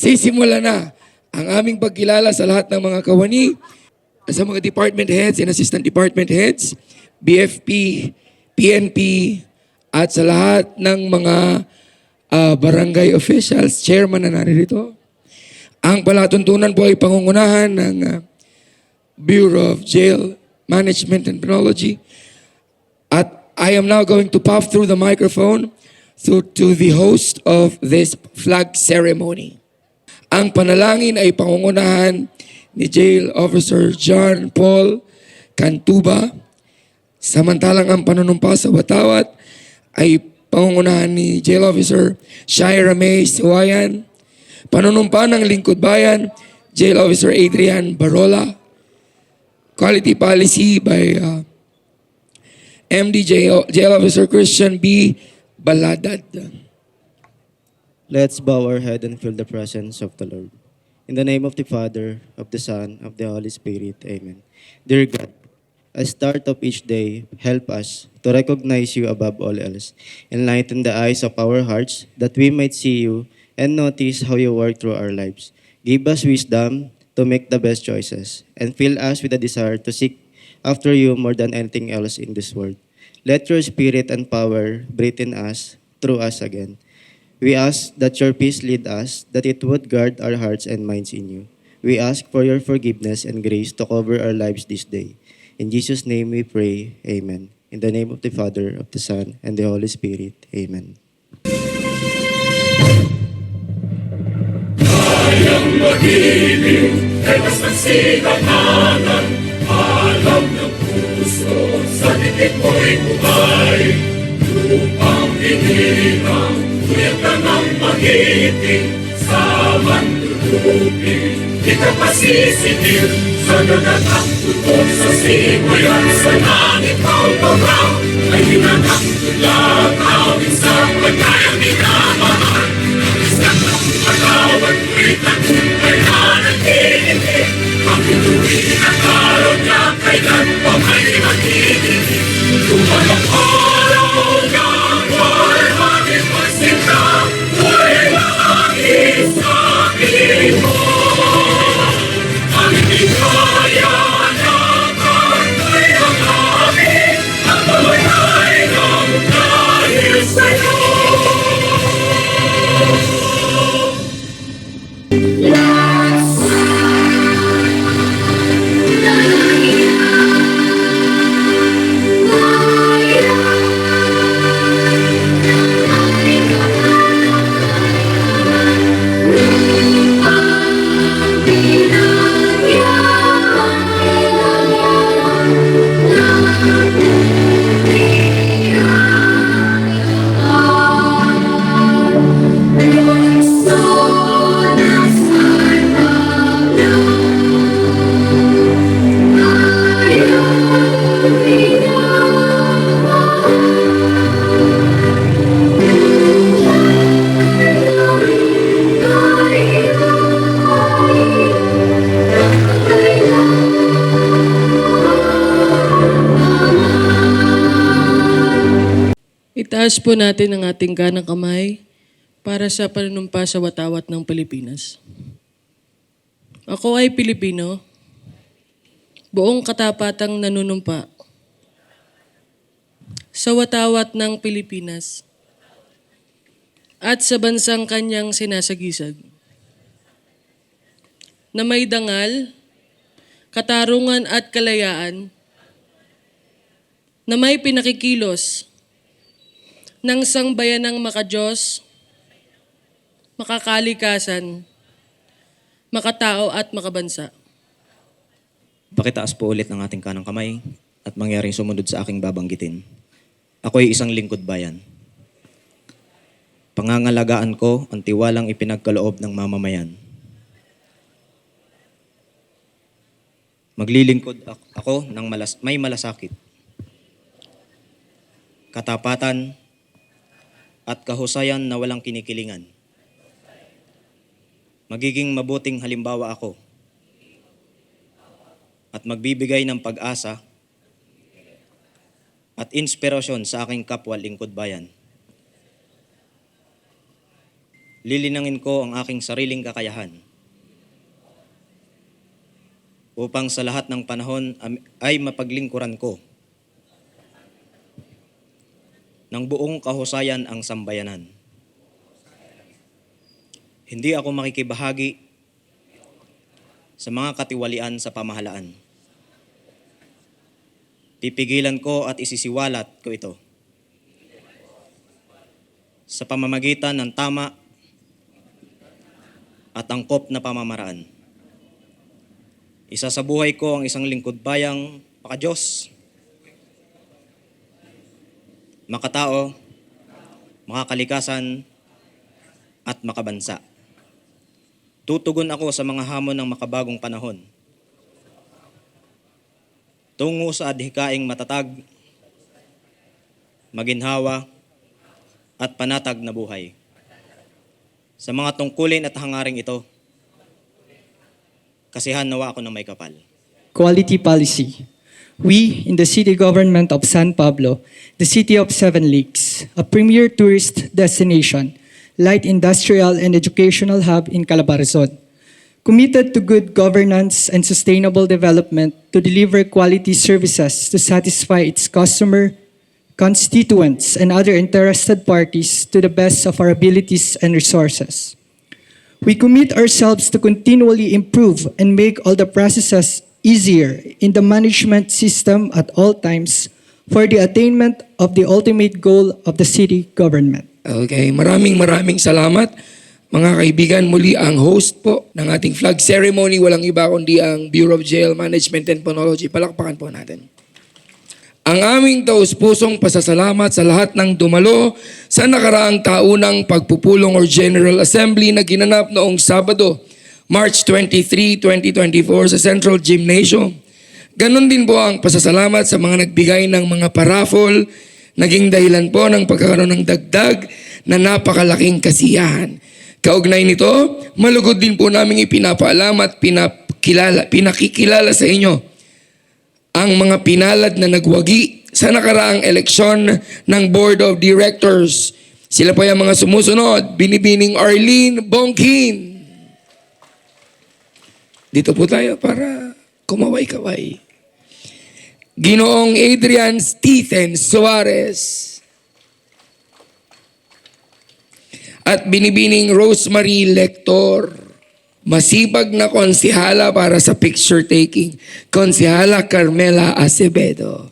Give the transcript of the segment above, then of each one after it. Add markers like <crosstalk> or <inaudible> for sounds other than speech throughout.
sisimula na ang aming pagkilala sa lahat ng mga kawani, sa mga department heads and assistant department heads, BFP, PNP, at sa lahat ng mga ah, barangay officials, chairman na naririto. Ang palatuntunan po ay pangungunahan ng ah, Bureau of Jail Management and Penology. At I am now going to pass through the microphone to, to the host of this flag ceremony. Ang panalangin ay pangungunahan ni Jail Officer John Paul Cantuba. Samantalang ang panunumpa sa Watawat ay pangungunahan ni Jail Officer Shira May Suwayan. Panunumpa ng Lingkod Bayan, Jail Officer Adrian Barola. Quality Policy by uh, MD Jail Officer Christian B. Baladad. Let's bow our head and feel the presence of the Lord. In the name of the Father, of the Son, of the Holy Spirit. Amen. Dear God, as start of each day, help us to recognize you above all else. Enlighten the eyes of our hearts that we might see you and notice how you work through our lives. Give us wisdom to make the best choices and fill us with a desire to seek after you more than anything else in this world. Let your spirit and power breathe in us, through us again. We ask that your peace lead us, that it would guard our hearts and minds in you. We ask for your forgiveness and grace to cover our lives this day. In Jesus' name we pray. Amen. In the name of the Father, of the Son, and the Holy Spirit. Amen. Pag-ibig ay mas nagsigatanan Alam ng puso sa titik mo'y buhay Upang hinirang Ng magiting Sa manlulupin Di ka pasisitil Sa dagat ang tutok Sa simulan sa langit Pagpapang ay hinanang tulad Awin sa pagkayang minamahal Isang ng pagkawat Ko'y tagumpay na nagtitindig Ang tuwing at araw niya Kailan pa may magtitindig Itaas po natin ang ating kanang kamay para sa panunumpa sa watawat ng Pilipinas. Ako ay Pilipino, buong katapatang nanunumpa. Sa watawat ng Pilipinas at sa bansang kanyang sinasagisag. Na may dangal, katarungan at kalayaan. Na may pinakikilos ng sangbayanang makajos, makakalikasan, makatao at makabansa. Pakitaas po ulit ng ating kanang kamay at mangyaring sumunod sa aking babanggitin. Ako ay isang lingkod bayan. Pangangalagaan ko ang tiwalang ipinagkaloob ng mamamayan. Maglilingkod ak- ako ng malas- may malasakit. Katapatan at kahusayan na walang kinikilingan. Magiging mabuting halimbawa ako at magbibigay ng pag-asa at inspirasyon sa aking kapwa lingkod bayan. lilinangin ko ang aking sariling kakayahan upang sa lahat ng panahon ay mapaglingkuran ko ng buong kahusayan ang sambayanan. Hindi ako makikibahagi sa mga katiwalian sa pamahalaan. Pipigilan ko at isisiwalat ko ito sa pamamagitan ng tama at angkop na pamamaraan. Isa sa buhay ko ang isang lingkod bayang pakadiyos, makatao, makakalikasan, at makabansa. Tutugon ako sa mga hamon ng makabagong panahon. Tungo sa adhikaing matatag, maginhawa, at panatag na buhay. Sa mga tungkulin at hangaring ito, kasihan nawa ako ng may kapal. quality policy. We, in the city government of San Pablo, the city of Seven Lakes, a premier tourist destination, light industrial and educational hub in Calabarzon, committed to good governance and sustainable development to deliver quality services to satisfy its customer, constituents, and other interested parties to the best of our abilities and resources. We commit ourselves to continually improve and make all the processes easier in the management system at all times for the attainment of the ultimate goal of the city government. Okay, maraming maraming salamat. Mga kaibigan, muli ang host po ng ating flag ceremony, walang iba kundi ang Bureau of Jail Management and Phonology. Palakpakan po natin. Ang aming taus-pusong pasasalamat sa lahat ng dumalo sa nakaraang taunang pagpupulong or General Assembly na ginanap noong Sabado, March 23, 2024 sa Central Gymnasium. Ganon din po ang pasasalamat sa mga nagbigay ng mga paraffol, naging dahilan po ng pagkakaroon ng dagdag na napakalaking kasiyahan. Kaugnay nito, malugod din po namin ipinapaalam at pinakilala, pinakikilala sa inyo ang mga pinalad na nagwagi sa nakaraang eleksyon ng Board of Directors. Sila po yung mga sumusunod, Binibining Arlene Bongkin. Dito po tayo para kumaway-kaway. Ginoong Adrian Stephen Suarez. At Binibining Rosemary Lector. Masibag na konsihala para sa picture taking. Konsihala Carmela Acevedo.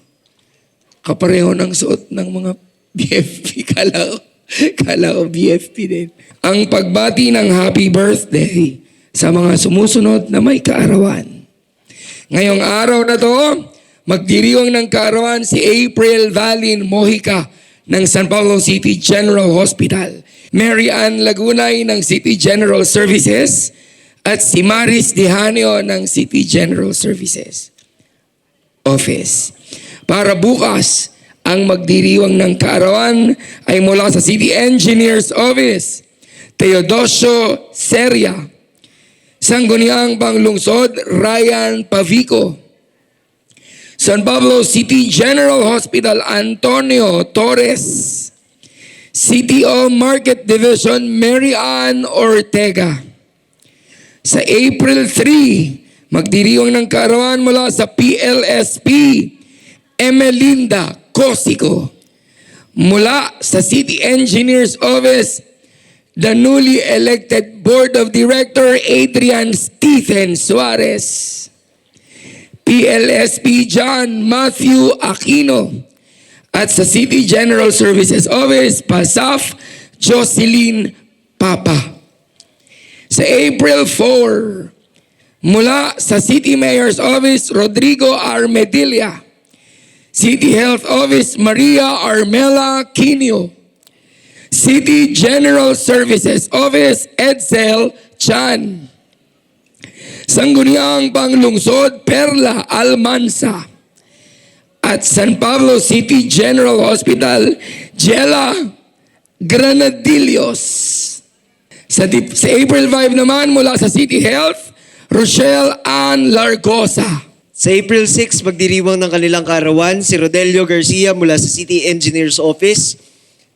Kapareho ng suot ng mga BFP. <laughs> Kala ko, kala ko BFP din. Ang pagbati ng happy birthday sa mga sumusunod na may kaarawan. Ngayong araw na to, magdiriwang ng kaarawan si April Valin Mojica ng San Pablo City General Hospital, Mary Ann Lagunay ng City General Services, at si Maris Dihanio ng City General Services Office. Para bukas, ang magdiriwang ng kaarawan ay mula sa City Engineers Office, Teodosio Seria, Sangguniang Panglungsod, Ryan Pavico. San Pablo City General Hospital, Antonio Torres. CTO Market Division, Mary Ann Ortega. Sa April 3, magdiriwang ng kaarawan mula sa PLSP, Emelinda Cosico. Mula sa City Engineers Office, the newly elected Board of Director Adrian Stephen Suarez. PLSP John Matthew Aquino. At sa City General Services Office, PASAF Jocelyn Papa. Sa April 4, mula sa City Mayor's Office, Rodrigo Armedilla. City Health Office, Maria Armela Quinio. City General Services Office, Edsel Chan. Sangguniang Panglungsod, Perla Almansa. At San Pablo City General Hospital, Jela Granadillos. Sa, sa April 5 naman mula sa City Health, Rochelle Ann Largosa. Sa April 6, magdiriwang ng kanilang karawan si Rodelio Garcia mula sa City Engineers Office,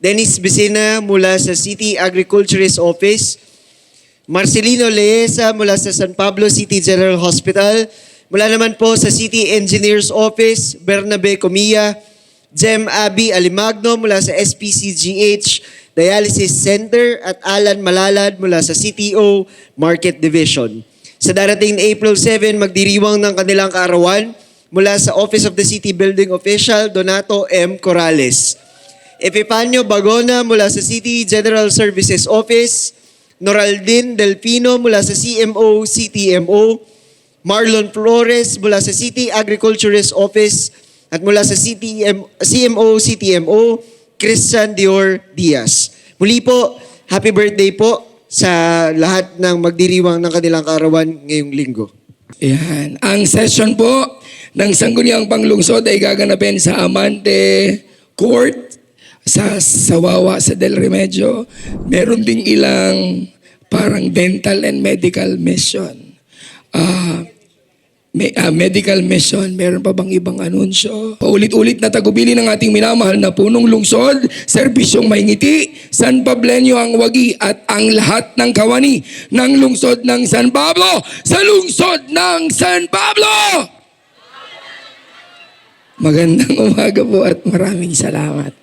Dennis Becina mula sa City Agriculturist Office, Marcelino Leesa mula sa San Pablo City General Hospital, mula naman po sa City Engineers Office, Bernabe Comia, Jem Abi Alimagno mula sa SPCGH Dialysis Center at Alan Malalad mula sa CTO Market Division. Sa darating na April 7, magdiriwang ng kanilang kaarawan mula sa Office of the City Building Official Donato M. Corrales. Epipanyo Bagona mula sa City General Services Office, Noraldin Delpino mula sa CMO CTMO, Marlon Flores mula sa City Agriculturist Office at mula sa CTM, CMO CTMO, Christian Dior Diaz. Muli po, happy birthday po sa lahat ng magdiriwang ng kanilang kaarawan ngayong linggo. Ayan. Ang session po ng Sangguniang Panglungsod ay gaganapin sa Amante Court sa Sawawa sa Del Remedio. Meron ding ilang parang dental and medical mission. Ah, may, ah, medical mission, meron pa bang ibang anunsyo? Paulit-ulit na tagubili ng ating minamahal na punong lungsod, serbisyong maingiti, San Pablenyo ang wagi at ang lahat ng kawani ng lungsod ng San Pablo sa lungsod ng San Pablo! Magandang umaga po at maraming salamat.